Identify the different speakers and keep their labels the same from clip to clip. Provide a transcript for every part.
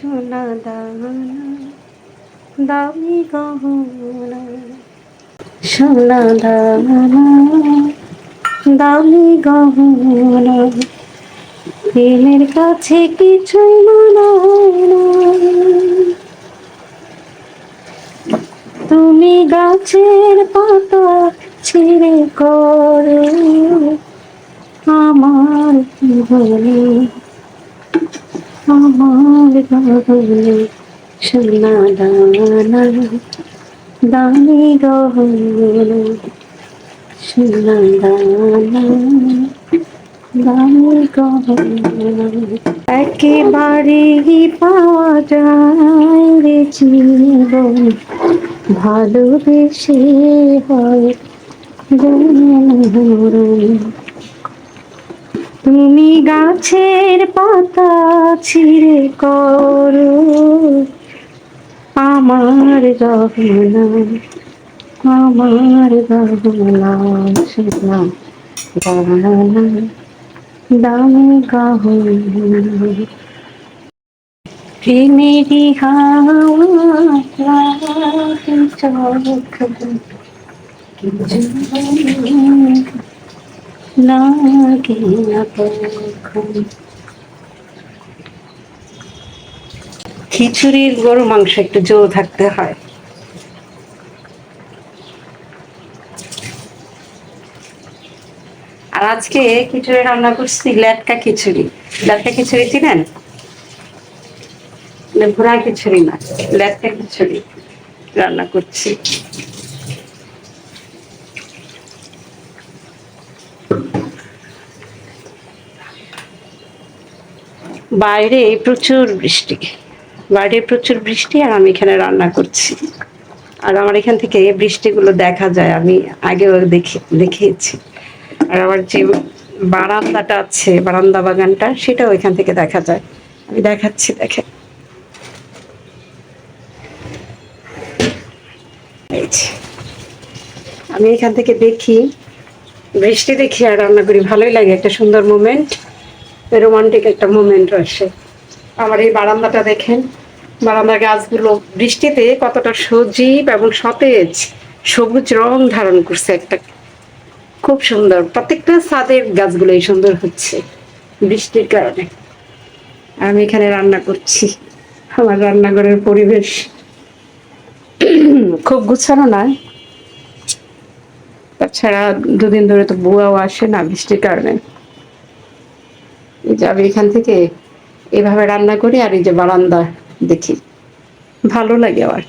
Speaker 1: সোনা দানা দামি গহনা সোনা দানা দামি গহনা। প্রেমের কাছে কিছুই মানায় না। তুমি গাছের পাতা ছিঁড়ে করো। আমার জীবনে আমার গহনে সোনা দানা দামি গহনা সোনা দানা দামি গহনা একেবারেই পাওয়া যায় রে জীবন, ভালোবেসে হয় রঙিন তুমি গাছের পাতা ছিঁড়ে করো। আমার গহনা আমার গহনা, সোনা, গহনা, দামি গহনা। প্রেমেরই হাওয়া চোখ লাগে না কখন খিচুড়ির গরু মাংস একটু জোর থাকতে হয়। আর আজকে খিচুড়ি রান্না করছি লেটকা খিচুড়ি। লেটকা খিচুড়ি চিনেন? ঘোড়া খিচুড়ি না লেটকা খিচুড়ি রান্না করছি। বাইরে প্রচুর বৃষ্টি। বাইরে প্রচুর বৃষ্টি আর আমি এখানে রান্না করছি। আর আমার এখান থেকে বৃষ্টিগুলো দেখা যায়, আমি আগেও দেখে, দেখিয়েছি। আর আমার যে বারান্দাটা আছে, বারান্দা বাগানটা, সেটাও এখান থেকে দেখা যায়। আমি দেখাচ্ছি দেখে। আমি এখান থেকে দেখি, বৃষ্টি দেখি আর রান্না করি, ভালোই লাগে, একটা সুন্দর মোমেন্ট রোমান্টিক একটা মুমেন্ট রয়েছে আমার এই বারান্দাটা দেখেন, বারান্দার গাছগুলো বৃষ্টিতে কতটা সজীব এবং সতেজ, সবুজ রং ধারণ করছে একটা। খুব সুন্দর, প্রত্যেকটা ছাদের গাছগুলোই সুন্দর হচ্ছে বৃষ্টির কারণে। আমি এখানে রান্না করছি, আমার রান্নাঘরের পরিবেশ। খুব গুছানো নয় তাছাড়া দুদিন ধরে তো বুয়াও আসে না বৃষ্টির কারণে। এই যে আমি এখান থেকে, এভাবে রান্না করি আর এই যে বারান্দা দেখি। ভালো লাগে আমার।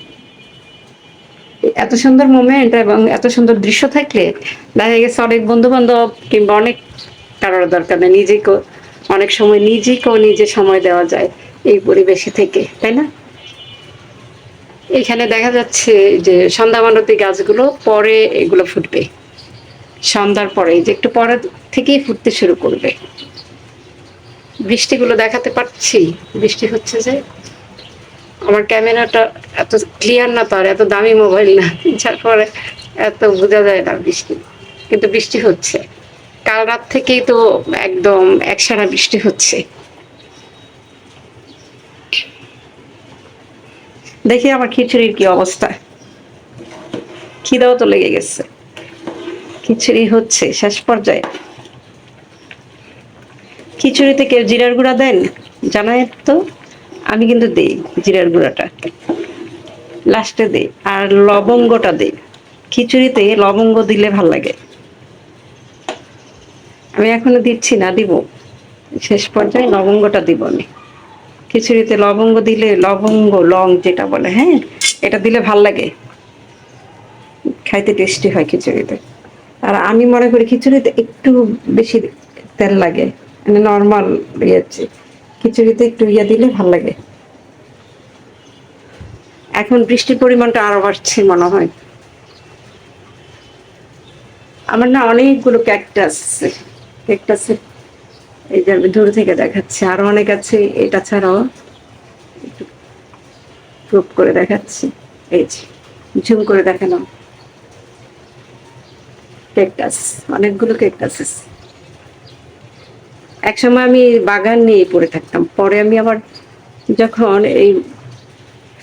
Speaker 1: এত সুন্দর মোমেন্ট এবং এত সুন্দর দৃশ্য থাকলে দেখা গেছে অনেক বন্ধু বান্ধব কিংবা অনেক কারোর দরকার নেই, নিজেকেও অনেক সময় নিজেকেও নিজে সময় দেওয়া যায় এই পরিবেশে থেকে, তাই না? এখানে দেখা যাচ্ছে যে সন্ধ্যামানতী গাছগুলো পরে এগুলো ফুটবে। সন্ধ্যার পরে যে একটু পরে থেকেই ফুটতে শুরু করবে। বৃষ্টিগুলো দেখাতে পারছি। বৃষ্টি হচ্ছে যে আমার ক্যামেরাটা এত ক্লিয়ার না তার এত দামি মোবাইল না, যার পরে এত বোঝা যায় না বৃষ্টি। কিন্তু বৃষ্টি হচ্ছে। কাল রাত থেকেই তো একদম একসারা বৃষ্টি হচ্ছে। দেখি আমার খিচুড়ির কি অবস্থা। খিদাও তো লেগে গেছে। খিচুড়ি হচ্ছে, শেষ পর্যায়ে। খিচুড়িতে কেউ জিরার গুঁড়া দেন? জানায় তো। আমি কিন্তু দেই জিরার গুঁড়াটা। লাস্টে দেই। আর লবঙ্গটা দেই। খিচুড়িতে লবঙ্গ দিলে ভালো লাগে। আমি এখনও দিচ্ছি না, দিব। শেষ পর্যায়ে লবঙ্গটা দিব আমি। খিচুড়িতে লবঙ্গ দিলে লবঙ্গ, লং যেটা বলে হ্যাঁ এটা দিলে ভালো লাগে। খাইতে টেস্টি হয় খিচুড়িতে। আর আমি মনে করি খিচুড়িতে একটু বেশি তেল লাগে। মানে নর্মাল ইয়েছে খিচুড়িতে একটু ইয়ে দিলে ভালো লাগে। এখন বৃষ্টির পরিমাণটা আরও বাড়ছে মনে হয়। আমার না অনেকগুলো ক্যাকটাস আছে। ক্যাকটাসের এই যে দূর থেকে দেখাচ্ছি। আরও অনেক আছে, এটা ছাড়াও একটু প্রুভ করে দেখাচ্ছি। এই যে ঝুম করে দেখালাম। ক্যাকটাস অনেকগুলো ক্যাকটাস আছে। একসময় আমি বাগান নিয়ে পড়ে থাকতাম। পরে আমি আবার যখন এই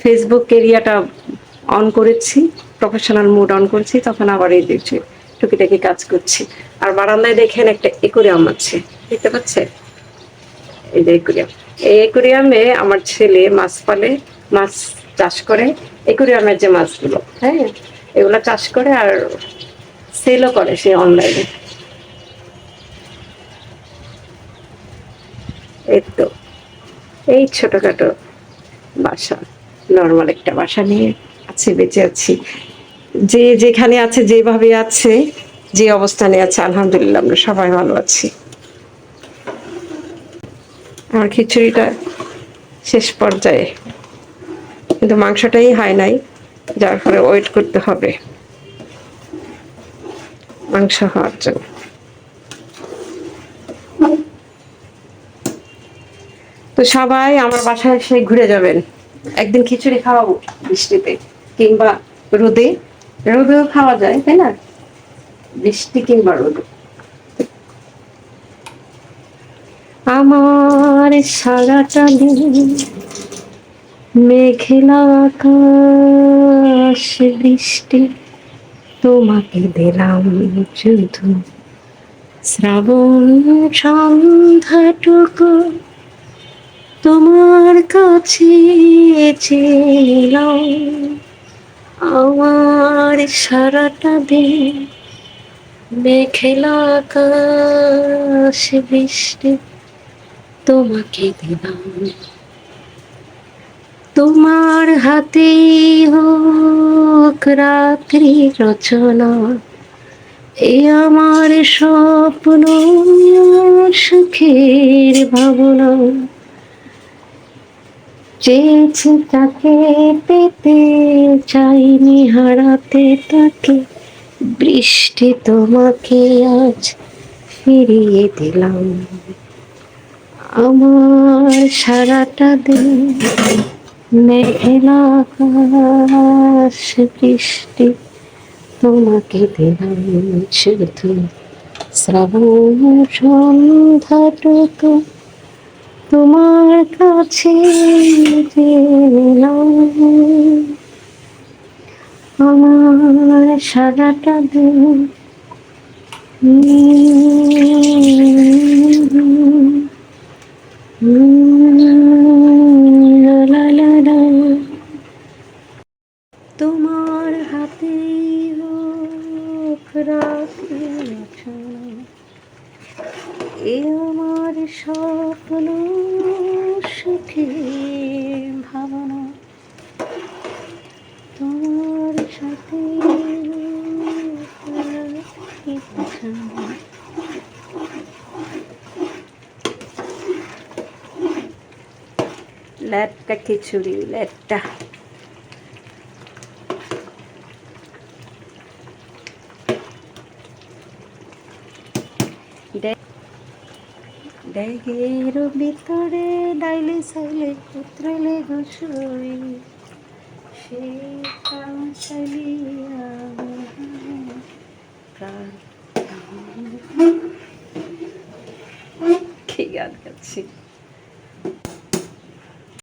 Speaker 1: ফেসবুক এরিয়াটা অন করেছি প্রফেশনাল মুড অন করেছি, তখন আবার এই দেখছি, টুকিটাকি কাজ করছি। আর বারান্দায় দেখেন একটা একুরিয়াম আছে, দেখতে পাচ্ছে এই যে একুরিয়াম এই একুরিয়ামে আমার ছেলে মাছ পালে, মাছ চাষ করে। একুরিয়ামের যে মাছগুলো হ্যাঁ এগুলো চাষ করে আর সেলও করে সে অনলাইনে এই এই ছোটখাটো বাসা নর্মাল একটা বাসা নিয়ে আছে, বেঁচে আছি। যে যেখানে আছে, যেভাবে আছে, যে অবস্থানে আছে, আলহামদুলিল্লাহ আমরা সবাই ভালো আছি। আমার খিচুড়িটা শেষ পর্যায়ে। কিন্তু মাংসটাই হয় নাই, যার ফলে ওয়েট করতে হবে। মাংস হওয়ার জন্য। তো সবাই আমার বাসায় এসে ঘুরে যাবেন। একদিন খিচুড়ি খাওয়াবো বৃষ্টিতে, কিংবা রোদে। রোদেও খাওয়া যায়, তাই না? বৃষ্টি কিংবা রোদে। আমার সারাটা দিন মেঘলা বৃষ্টি, তোমাকে দিলাম শুধু শ্রাবণ সন্ধ্যাটুকু তোমার কাছে ছিলাম। আমার সারাটা দিন মেঘলা আকাশ বৃষ্টি তোমাকে দিলাম। তোমার হাতে হোক রাত্রি রচনা, এ আমার স্বপ্ন, সুখের ভাবনা। চেয়েছি তাকে পেতে চাইনি, হারাতে তাকে। বৃষ্টি তোমাকে আজ ফিরিয়ে দিলাম। আমার সারাটা দিন মেঘলা আকাশ বৃষ্টি তোমাকে দিলাম। শুধু শ্রাবণ সন্ধ্যাটুকু তোমার কাছে আমার সারাটা। তোমার হাতে হোক রাখি এ আমার স্বপ্ন সুখে ভাবনা তোমার সাথে। ল্যাটটা খিচুড়ি ল্যাটটা ড্যাগের ভিতরে ডাইলে সাইলে পুত্রলে ঘুষই সে কাঁচালিয়া প্রাণ কি গান গাচ্ছি।